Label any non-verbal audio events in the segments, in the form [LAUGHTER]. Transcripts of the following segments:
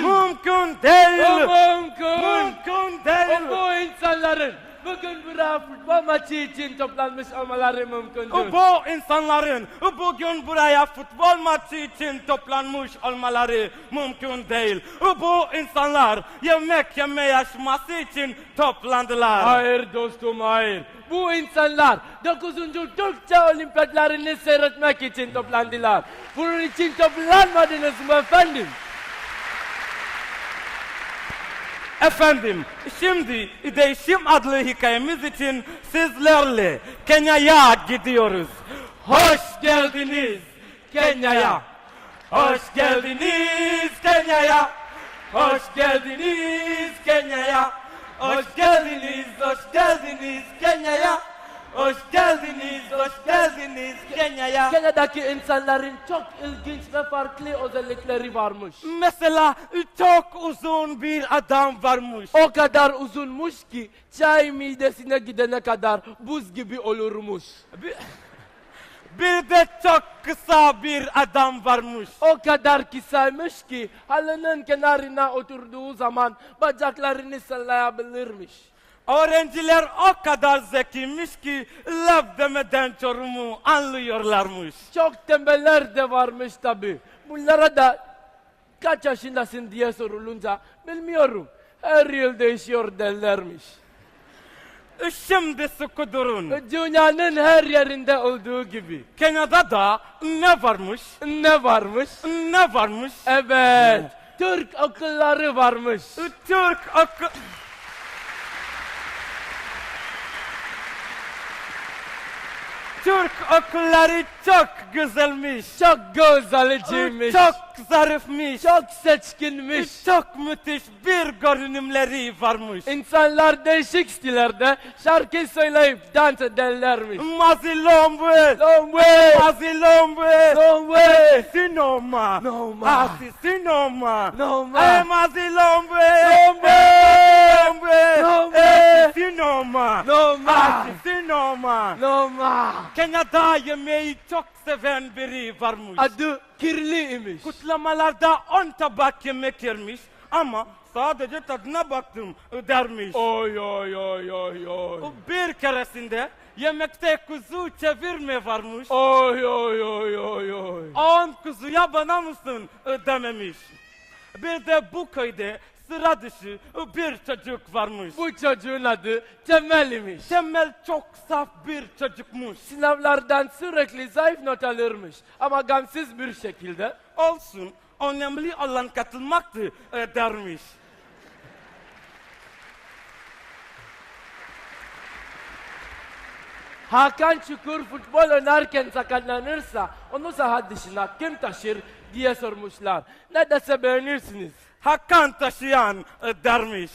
mümkün. Mümkün değil. O mümkün. Mümkün O değil. bu insanların bugün buraya futbol maçı için toplanmış olmaları mümkündür. Bu insanların bugün buraya futbol maçı için toplanmış olmaları mümkün değil. Bu insanlar yemek yeme yarışması için toplandılar. Hayır dostum hayır. Bu insanlar 9. Türkçe olimpiyatlarını seyretmek için toplandılar. Bunun için toplanmadınız mı efendim? Efendim, şimdi değişim adlı hikayemiz için sizlerle Kenya'ya gidiyoruz. Hoş geldiniz Kenya'ya. Hoş geldiniz Kenya'ya. Hoş geldiniz Kenya'ya. Hoş geldiniz, hoş geldiniz Kenya'ya. Hoş geldiniz, hoş geldiniz Kenya'ya. Kenya'daki insanların çok ilginç ve farklı özellikleri varmış. Mesela çok uzun bir adam varmış. O kadar uzunmuş ki çay midesine gidene kadar buz gibi olurmuş. Bir, bir de çok kısa bir adam varmış. O kadar kısaymış ki halının kenarına oturduğu zaman bacaklarını sallayabilirmiş. Öğrenciler o kadar zekiymiş ki laf demeden çorumu anlıyorlarmış. Çok tembeller de varmış tabi. Bunlara da kaç yaşındasın diye sorulunca bilmiyorum. Her yıl değişiyor derlermiş. Şimdi sıkı durun. Dünyanın her yerinde olduğu gibi. Kenya'da da ne varmış? Ne varmış? Ne varmış? Evet. Türk okulları varmış. Türk okul... Türk okulları çok güzelmiş. Çok güzelciymiş. Çok zarifmiş. çok seçkinmiş. Çok müthiş bir görünümleri varmış. İnsanlar değişik stillerde şarkı söyleyip dans ederlermiş. Mazilombe. Lombe! Mazilombe. Lombe! Sinoma. Noma. Asi sinoma. Noma. Eh, Mazilombe. Lombe! Lombe. Lombe. Sinoma. Noma! Asi sinoma. Noma! Kenya'da yemeği çok seven biri varmış. Adı kirli imiş. Kutlamalarda on tabak yemek yermiş ama sadece tadına baktım dermiş. Oy oy oy oy oy. Bir keresinde yemekte kuzu çevirme varmış. Oy oy oy oy oy. On kuzuya bana mısın dememiş. Bir de bu köyde sıra dışı bir çocuk varmış. Bu çocuğun adı Temel imiş. Temel çok saf bir çocukmuş. Sınavlardan sürekli zayıf not alırmış. Ama gamsız bir şekilde Olsun önemli olan katılmaktı e, dermiş. Hakan Çukur futbol oynarken sakatlanırsa onu saha dışına kim taşır diye sormuşlar. Ne dese beğenirsiniz. Hakan taşıyan e, dermiş.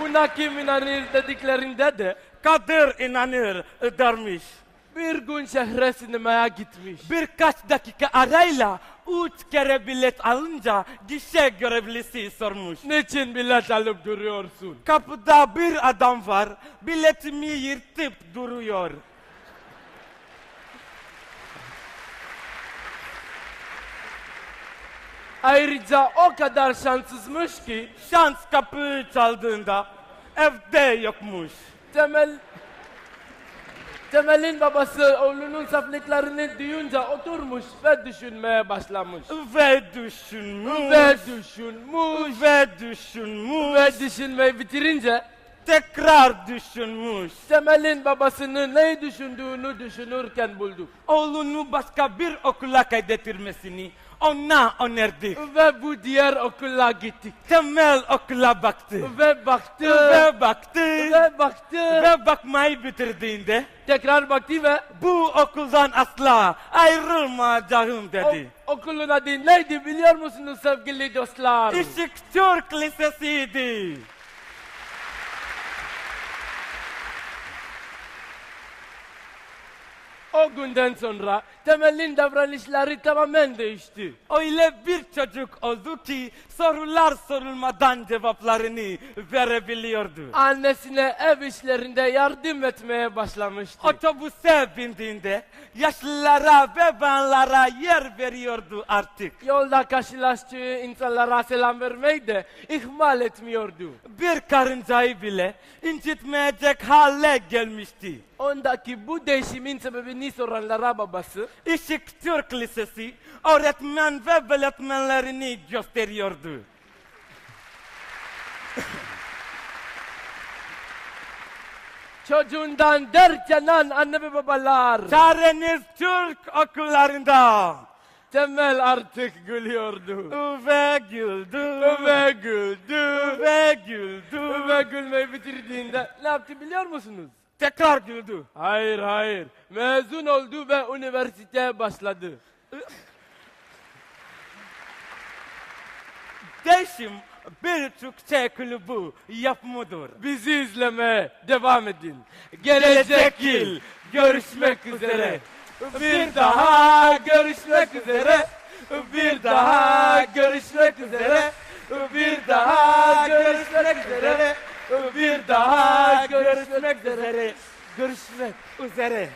Buna kim inanır dediklerinde de Kadir inanır e, dermiş. bir gün şehre sinemaya gitmiş. Birkaç dakika arayla üç kere bilet alınca gişe görevlisi sormuş. Niçin bilet alıp duruyorsun? Kapıda bir adam var, biletimi yırtıp duruyor. Ayrıca o kadar şanssızmış ki Şans kapı çaldığında evde yokmuş. Temel Temel'in babası oğlunun saflıklarını duyunca oturmuş ve düşünmeye başlamış. Ve düşünmüş. Ve düşünmüş. ve düşünmüş. Ve düşünmeyi bitirince tekrar düşünmüş. Temel'in babasının ne düşündüğünü düşünürken bulduk. Oğlunu başka bir okula kaydettirmesini ona önerdi. Ve bu diğer okula gittik. Temel okula baktı. Ve baktı. Ve baktı. Ve baktı. Ve bakmayı bitirdiğinde Tekrar baktı ve bu okuldan asla ayrılmayacağım o, dedi. okulun adı neydi biliyor musunuz sevgili dostlar? Işık Türk Lisesi'ydi. O günden sonra Temel'in davranışları tamamen değişti. Öyle bir çocuk oldu ki sorular sorulmadan cevaplarını verebiliyordu. Annesine ev işlerinde yardım etmeye başlamıştı. Otobüse bindiğinde yaşlılara ve bayanlara yer veriyordu artık. Yolda karşılaştığı insanlara selam vermeyi de ihmal etmiyordu. Bir karıncayı bile incitmeyecek hale gelmişti. Ondaki bu değişimin sebebini soranlara babası, Işık Türk Lisesi öğretmen ve öğretmenlerini gösteriyordu. [LAUGHS] çocuğundan dert yanan anne ve babalar, Çareniz Türk okullarında. Temel artık gülüyordu. Ve güldü. Ve güldü. Ve güldü. Ve gülmeyi bitirdiğinde ne yaptı biliyor musunuz? Tekrar güldü. Hayır hayır. Mezun oldu ve üniversiteye başladı. Değişim bir Türkçe kulübü yapımıdır. Bizi izlemeye devam edin. Gelecek yıl görüşmek üzere. Bir daha görüşmek üzere. Bir daha görüşmek üzere. Bir daha görüşmek üzere. Bir daha görüşmek üzere. Görüşmek Üzere.